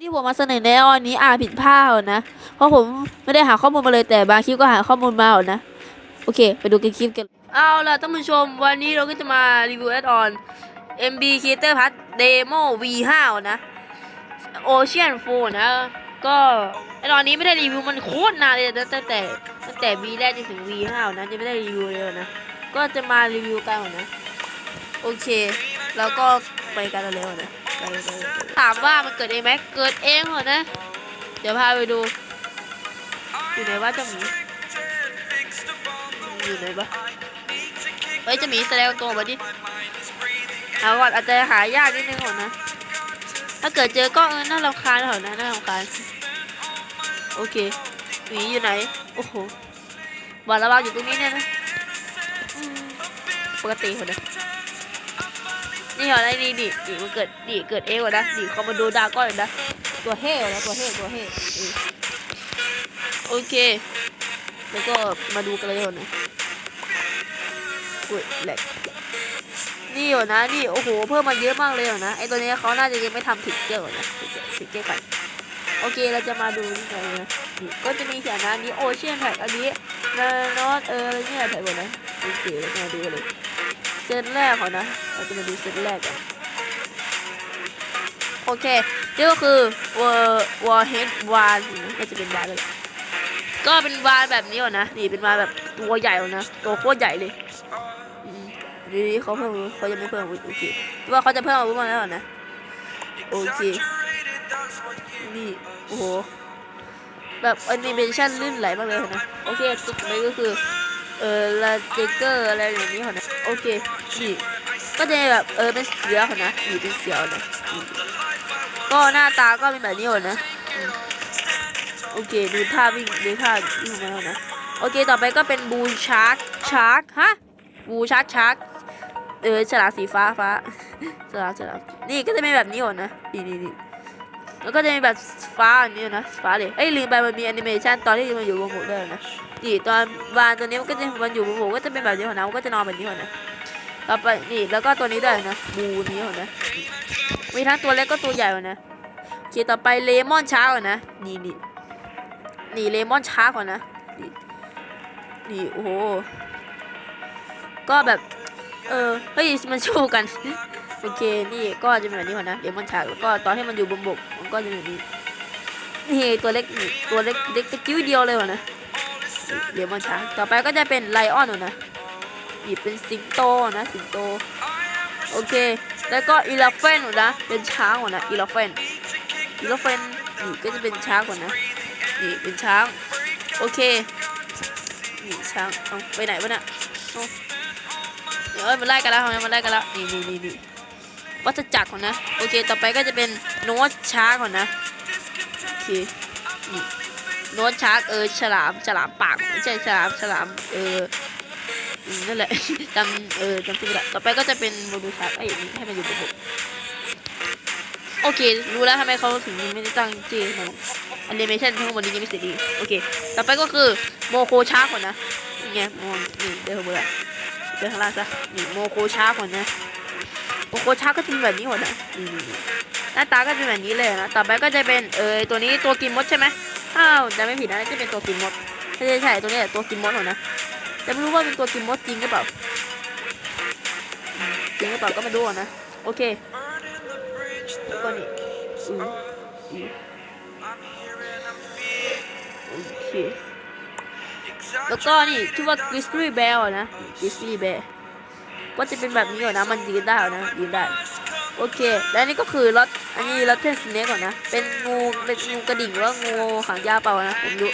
ที่ผมมาเสนอในวันนี้อ่านผิดพลาดนะ เพราะผมไม่ได้หาข้อมูลมาเลยแต่บางคลิปก็หาข้อมูลมานะ โอเค ไปดูกันคลิปกัน เอาล่ะท่านผู้ชม วันนี้เราก็จะมารีวิวแอดออน MB Creator Pass Demo V5 นะ Ocean f o นะ ก็ไอตอนนี้ไม่ได้รีวิวมันโคตรนานเลยนะตั้งแต่ตั้งแต่ V แรกจนถึง V5 นะจะไม่ได้รีวิวเลยนะ ก็จะมารีวิวกันก่อนะ โอเค แล้วก็ไปกันเร็วๆนะไปไปถามว่ามันเกิดเองไหมเกิดเองเหรอนะ เดี๋ยวพาไปดู อยู่ไหนวะเจ้าหมีอยู่ไหนวะเฮ้ยเจ้าหมีแสดงตัวมาดิเอาก่อนอาจจะหายากนิดนึงก่อนะ ถ้าเกิดเจอก็เออน่ารำคาญเหรอนะน่ารำคาญโอเคหมีอยู่ไหน โอ้โหบอลระวังอยู่ตรงนี้เนี่ยนะ ปกติคนนะนี่เหรอไอ้นี่ดิดิมันเกิดดิเกิดเองวะนะดิคอมมานโดดาก้อนนะตัวเฮ่นะตัวเฮ่ตัวเฮ่โอเค แล้วก็มาดูกันเลยก่อนะอุ้ยแหลกนี่เหรอนะนี่โอ้โหเพิ่มมาเยอะมากเลยเหรอนะไอตัวนี้เขาน่าจะยังไม่ทำถึงเกอร์นะถึงเกอร์กันโอเคเราจะมาดูนี่กันนะก็จะมีเขียนนะนนี้โอเชียนแท็กอันนี้นานอตเอออะไรเนี่ยแท็กหมดนะโอเคเรามาดูเลย ตแรกก่อนนะ เราจะมาดูเซตแรกกันโอเค นี่ก็คือวอร์วอร์เฮดวานน่าจะเป็นวานเลย ก็เป็นวานแบบนี้ก่อนนะ นี่เป็นวานแบบตัวใหญ่ก่อนนะ ตัวโคตรใหญ่เลยดูดิเขาเพิ่มเขายังไม่เพิ่มโอเคว่าเขาจะเพิ่มอาวุธมาแล้วนะ โอเค นี่ โอ้โห แบบแอนิเมชันลื่นไหลมากเลยนะ โอเคจุดนี้ก็คือ เออลาเจเกอร์อะไรอย่างนี้เหรอนะโอเคนี่ก็จะแบบเออเป็นเสือเหรอนะนี่เป็นเสือเหรอนะก็หน้าตาก็เป็นแบบนี้เหรอนะโอเคดูท่าวิ่งดูท่าวิ่งมาแล้วนะโอเคต่อไปก็เป็นบูชาร์กชาร์กฮะบูชาร์กชาร์กเออฉลามสีฟ้าฟ้าฉลามฉลามนี่ก็จะเป็นแบบนี้ก่อนะนี่นี่ แล้วก็จะมีแบบฟ้าอันนี้นะฟ้าเลยเอ้ยลืมไปมันมีแอนิเมชันตอนที่มันอยู่บนบกด้วยนะนี่ตอนวานตัวนี้มันก็จะมันอยู่บนบกก็จะเป็นแบบนี้ก่อนนะมันก็จะนอนแบบนี้ก่อนนะต่อไปนี่แล้วก็ตัวนี้ด้วยนะบูนี้ก่อนนะมีทั้งตัวเล็กก็ตัวใหญ่ก่อนนะโอเคต่อไปเลมอนช้าร์กก่อนนะนี่นี่นี่เลมอนช้าก่อนนะนี่นี่โอ้โหก็แบบเออเฮ้ยมันโชว์กันโอเคนี่ก็จะเป็นแบบนี้ก่อนนะเลมอนช้าแล้วก็ตอนที่มันอยู่บนบก ก็จะเป็นแบบนี้นี่ตัวเล็กตัวเล็กเล็กกระจิ้วเดียวเลยวะนะนี่เลมอนช้าต่อไปก็จะเป็นไลออนก่อนนะนี่เป็นสิงโตนะสิงโตโอเค แล้วก็อีลาเฟนนะเป็นช้างก่อนะอีลาเฟนอีลาเฟนนี่ก็จะเป็นช้างก่อนนะนี่เป็นช้างโอเคนี่ช้างเอาไปไหนวะเนี่ยเอาเดี๋ยวเอ้ยมันไล่กันแล้วทำไมมันไล่กันแล้วนี่นี่นี่ วัฏจักรก่อนนะ โอเค ต่อไปก็จะเป็นโน้ตช้างก่อนนะโอเคนี่โน้ตช้างเออฉลามฉลามปากไม่ใช่ฉลามฉลามเออนั่นแหละจำเออจำชื่อไม่ได้ต่อไปก็จะเป็นโมดูช้างไอ้นี่ให้มันอยู่บนบกโอเค รู้แล้วทำไมเขาถึงไม่ได้ตั้งชื่อมันแอนิเมชันทั้งหมดนี้ยังไม่เสร็จดีโอเค ต่อไปก็คือโมโคชาร์กก่อนนะนี่ไงมองนี่เดินข้างบนอเดินข้างล่างซะนี่โมโคชาร์กก่อนนะ โมโคชาก็จะเป็นแบบนี้ก่อนะนี่นี่หน้าตาก็จะเป็นแบบนี้เลยนะ ต่อไปก็จะเป็นเออตัวนี้ตัวกินมดใช่ไหมอ้าวจะไม่ผิดนะจะเป็นตัวกินมดใช่ใช่ใช่ตัวนี้แหละตัวกินมดเหรอนะแต่ไม่รู้ว่าเป็นตัวกินมดจริงหรือเปล่าจริงหรือเปล่าก็ม่รู้อะนะ โอเคแล้วก็นี่อืออือโอเคแล้วก็นี่ชื่อว่า Grizzly Bear นะ Grizzly Bear ก็จะเป็นแบบนี้ก่อนนะ มันยืนได้อนะยืนได้ โอเค และนี่ก็คือรถอันนี้รถเทนสเนกก่อนนะ เป็นงูเป็นงูกระดิ่งหรือว่างูหางยาวเปล่านะผมดู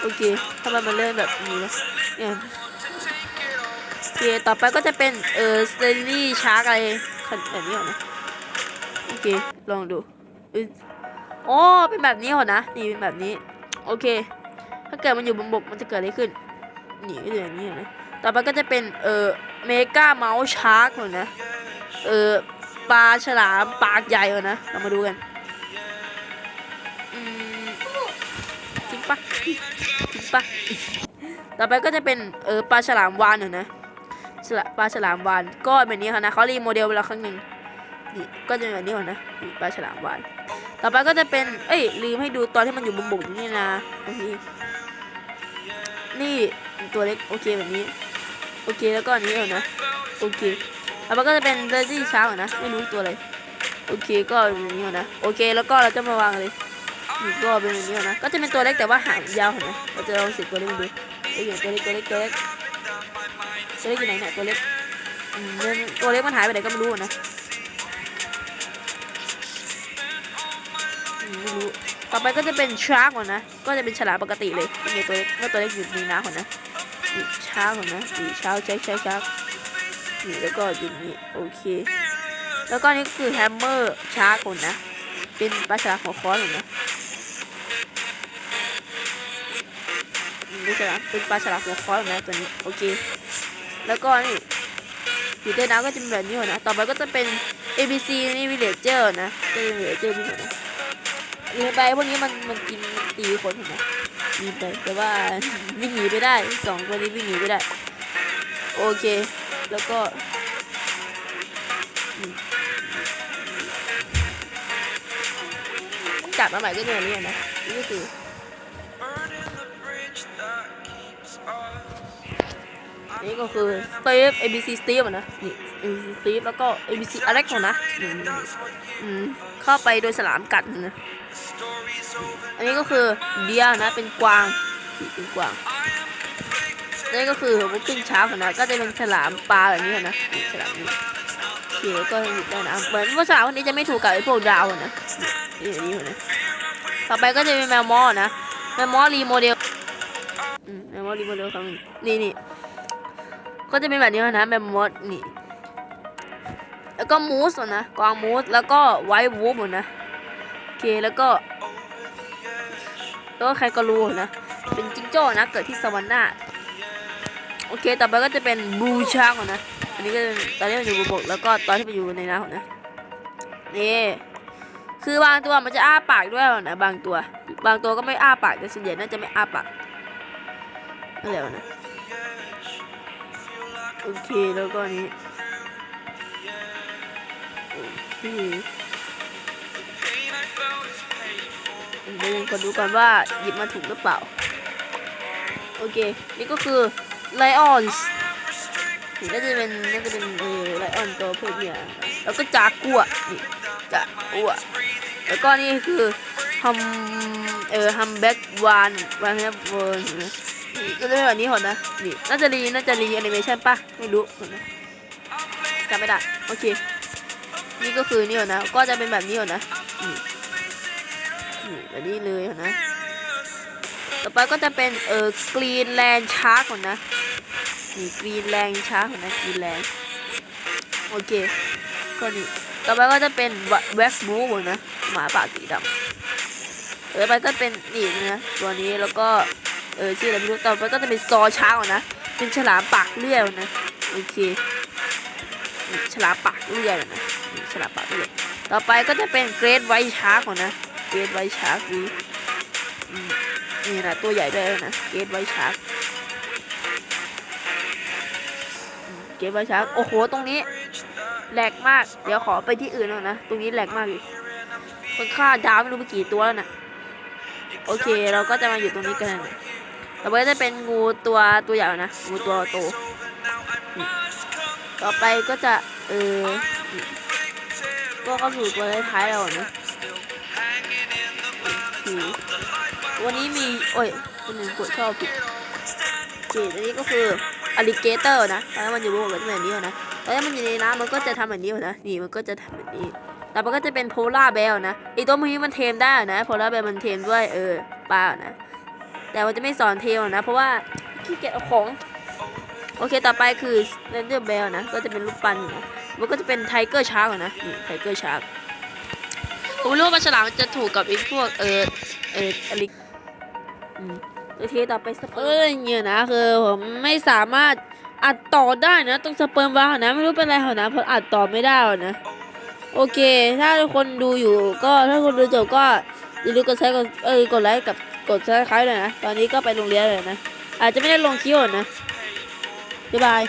โอเคทำไมมันเริ่มแบบนี้วะเนี่ยโอเคต่อไปก็จะเป็นเออสเตอรี่ชาร์กอะไรแบบนี้ก่อนนะโอเคลองดูเอโอ้เป็นแบบนี้เหรอนะนี่เป็นแบบนี้ โอเค ถ้าเกิดมันอยู่บนบกมันจะเกิดอะไรขึ้นนี่ก็จะอย่างนี้เหรอนะต่อไปก็จะเป็นเอ่อ เมกาเมาส์ชาร์กเหรอนะ เอ่อปลาฉลามปากใหญ่เหรอนะ เรามาดูกันจริงปะจริงปะต่อไปก็จะเป็นเออปลาฉลามวานเหรอนะฉลาปลาฉลามวานก็แบบนี้ค่ะนะเขารีโมเดลเวลาครั้งหนึ่งนี่ก็จะแบบนี้ก่อนนะปลาฉลามวานต่อไปก็จะเป็น เอ้ยลืมให้ดูตอนที่มันอยู่บนบกนี่นะโอเคนี่ตัวเล็กโอเคแบบนี้ โอเคแล้วก็อันนี้ก่อนะโอเคต่อไปก็จะเป็นเดซี่ช้าก่อนะไม่รู้ตัวอะไรโอเคก็เป็นแบบนี้ก่อนะโอเคแล้วก็เราจะมาวางเลยนี่ก็เป็นแบบนี้ก่อนะก็จะเป็นตัวเล็กแต่ว่าหางยาวเห็นไหมเราจะลองเสียตัวเล็กดูเอ้ยตัวเล็กตัวเล็กตัวเล็กตัวเล็กอยู่ไหนเนี่ยตัวเล็กอืมตัวเล็กมันหายไปไหนก็ไม่รู้นะไม่รู้ต่อไปก็จะเป็นชาร์กก่อนนะก็จะเป็นฉลามปกติเลยนี่ตัวเล็กเมื่อตัวเล็กอยู่ในน้ำก่อนนะ นี่ชาร์กก่อนนะนี่ชาร์กใช้ใช้ชาร์กนี่แล้วก็อยู่นี่โอเค แล้วก็นี่คือแฮมเมอร์ช้าก่อนนะ เป็นปลาฉลามหัวค้อนก่อนนะอืมไม่ใช่ละเป็นปลาฉลามหัวค้อนก่อนนะตัวนี้โอเค แล้วก็นี่อยู่ใต้น้ำก็จะเป็นแบบนี้ก่อนนะ ต่อไปก็จะเป็น A B C นี่วิเลเจอร์นะก็เป็นวิเลเจอร์นี่ก่อนนะเรียนไปพวกนี้มันมันกินมันตีคนเห็นไหม ยิงไปแต่ว่าวิ่งหนีไปได้สองตัวนี้วิ่งหนีไปได้ โอเค แล้วก็จับมาใหม่ก็เป็นแบบนี้ก่อนะนี่ก็คือนี่ก็คือสตีฟ ABC สตีฟอะนะนี่ ABC สตีฟแล้วก็ ABC อเล็กของนะนี่นี่นี่อืมเข้าไปโดยสลามกัดนะ นนี้ก็คือเดียนะเป็นกวางนี่เป็นกวางนี่ก็คือบุกกิ้งช้าของนะก็จะเป็นฉลามปลาแบบนี้อะนะนี่ฉลามนี่โอเคก็อยู่ได้นะเหมือนว่าฉลามคนนี้จะไม่ถูกกับไอ้พวกดาวนะนี่นี่แบบนี้นะต่อไปก็จะเป็นแมวมอนะแมวมอรีโมเดลแมวมอรีโมเดลครั้งหนึ่งนี่นี่ก็จะเป็นแบบนี้นะแบบมดนี่แล้วก็มูสนะกวางมูสแล้วก็ไวท์วูฟนะโอเคแล้วก็ แล้วใครก็รู้นะ เป็นจิงโจ้นะ เกิดที่สวรรค์นาโอเค ต่อไปก็จะเป็นบูชาร์กนะ อันนี้ก็ตอนที่มันอยู่บนบกแล้วก็ตอนที่มันอยู่ในน้ำนะ นี่คือบางตัวมันจะอ้าปากด้วยนะบางตัว บางตัวก็ไม่อ้าปากแต่ส่วนใหญ่น่าจะไม่อ้าปากนั่นแหละนะโอเคแล้วก็นนี้โอเค เดี๋ยวก่อดูก่อนว่าหยิบมาถูกหรือเปล่า โอเค นี่ก็คือไลออนส์นี่น่าจะเป็นน่าจะเป็นเออไลออนตัวเพศเมียแล้วก็จากัวนี่จากัวแล้วก็นี่คือฮัมเออฮัมแบ็กวานวานแฮปเวิร์นะนี่ก็ได้แบบนี้หมดนะนี่น่าจะรีน่าจะรีแอนิเมชันป่ะไม่รู้นะจำไม่ได้โอเค นี่ก็คือนี่หมดนะก็จะเป็นแบบนี้หมดนะนี่ นี่แบบนี้เลยหมดนะ ต่อไปก็จะเป็นเออกรีนแลนด์ชาร์กหมดนะ นี่กรีนแลนด์ชาร์กหมดนะกรีนแลนด์โอเค ก็นี่ ต่อไปก็จะเป็นแว็กบูหมดนะ หมาปากสีดำต่อไปก็เป็นนี่นะตัวนี้แล้วก็เออชื่ออะไรไม่รู้ต่อไปก็จะเป็นซอช้างก่อนะ เป็นฉลามปากเลื่อยก่อนะโอเคฉลามปากเลื่อยก่อนะฉลามปากเลื่อยต่อไปก็จะเป็นเกรดไวท์ชาร์กก่อนะ เกรดไวชาร์กนี่อืมนี่นะตัวใหญ่ด้วยนะ เกรดไวชาร์กเกรดไวชาร์กโอ้โห ตรงนี้แหลกมาก เดี๋ยวขอไปที่อื่นหน่อยนะ ตรงนี้แหลกมากเลยมันฆ่าดาวไม่รู้ไปกี่ตัวแล้วนะโอเค เราก็จะมาอยู่ตรงนี้กันนะต่อไปก็จะเป็นงูตัวตัวใหญ่นะ งูตัวโต ต่อไปก็จะเออก็เข้าสู่ตัวท้ายเรานะ วันนี้มี โอ้ยคนหนึ่งกดชอบผิดโอเคอันนี้ก็คืออลิเกเตอร์นะตอนนี้มันอยู่บนบกก็จะเป็นแบบนี้นะตอนนี้มันอยู่ในน้ำมันก็จะทำแบบนี้นะนี่มันก็จะทำแบบนี้ต่อไปก็จะเป็นโพล่าแบลนะไอตัวนี้มันเทมได้นะโพล่าแบลมันเทมด้วยเออปลานะแต่ว่าจะไม่สอนเทลนะ เพราะว่าขี้เกียจเอาของโอเค ต่อไปคือเรนเดอร์เบลนะ ก็จะเป็นรูปปั้นนะมันก็จะเป็นไทเกอร์ชาร์กนะ นี่ไทเกอร์ชาร์ก ผมรู้ว่าฉลามจะถูกกับไอ้พวกเออเอออลิอืมโอเคต่อไปสเปิร์มเนี่ยนะคือผมไม่สามารถอัดต่อได้นะต้องสเปิร์มวาวนะไม่รู้เป็นไรเหรอนะเพราะอัดต่อไม่ได้นะโอเค ถ้าคนดูอยู่ก็ถ้าคนดูจบก็อย่าลืมกดไลค์กดเอ้ยกดไลค์กับกดซับสไครต์เลยนะ ตอนนี้ก็ไปโรงเรียนเลยนะ อาจจะไม่ได้ลงคลิปหรอกนะ บ๊ายบาย